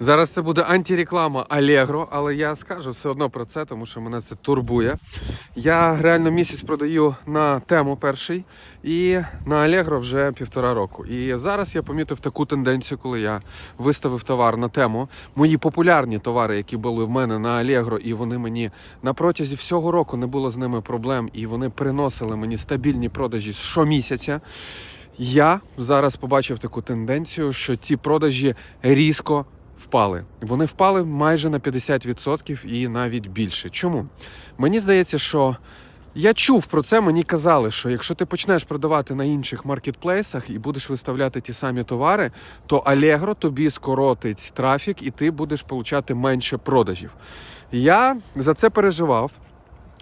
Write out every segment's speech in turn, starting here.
Зараз це буде антиреклама Allegro, але я скажу все одно про це, тому що мене це турбує. Я реально місяць продаю на тему перший і на Allegro вже півтора року. І зараз я помітив таку тенденцію, коли я виставив товар на тему. Мої популярні товари, які були в мене на Allegro, і вони мені на протязі всього року не було з ними проблем, і вони приносили мені стабільні продажі щомісяця. Я зараз побачив таку тенденцію, що ці продажі різко впали. Вони впали майже на 50% і навіть більше. Чому? Мені здається, що я чув про це, мені казали, що якщо ти почнеш продавати на інших маркетплейсах і будеш виставляти ті самі товари, то Allegro тобі скоротить трафік і ти будеш получати менше продажів. Я за це переживав.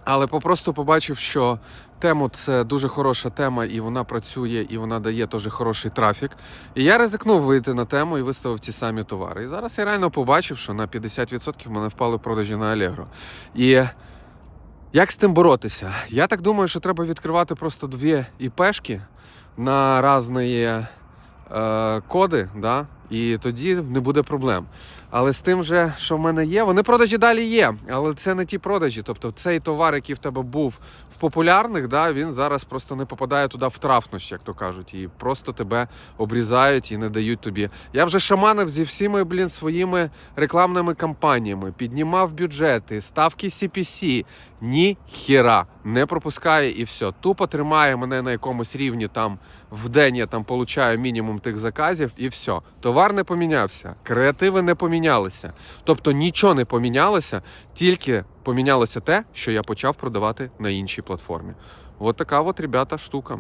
Але попросту побачив, що тему це дуже хороша тема, і вона працює, і вона дає теж хороший трафік. І я ризикнув вийти на тему і виставив ті самі товари. І зараз я реально побачив, що на 50% в мене впали продажі на Allegro. І як з тим боротися? Я так думаю, що треба відкривати просто дві ІПшки на різні е, коди, да? і тоді не буде проблем. Але з тим же, що в мене є, вони продажі далі є, але це не ті продажі. Тобто цей товар, який в тебе був в популярних, да, він зараз просто не попадає туди в трафнощ, як то кажуть, і просто тебе обрізають і не дають тобі. Я вже шаманив зі всіми блін своїми рекламними кампаніями, піднімав бюджети, ставки CPC. Ні хіра не пропускає і все. Тупо тримає мене на якомусь рівні там в день я там получаю мінімум тих заказів, і все. Товар не помінявся, креативи не помінялися. Тобто нічого не помінялося, тільки помінялося те, що я почав продавати на іншій платформі. От така от, ребята, штука.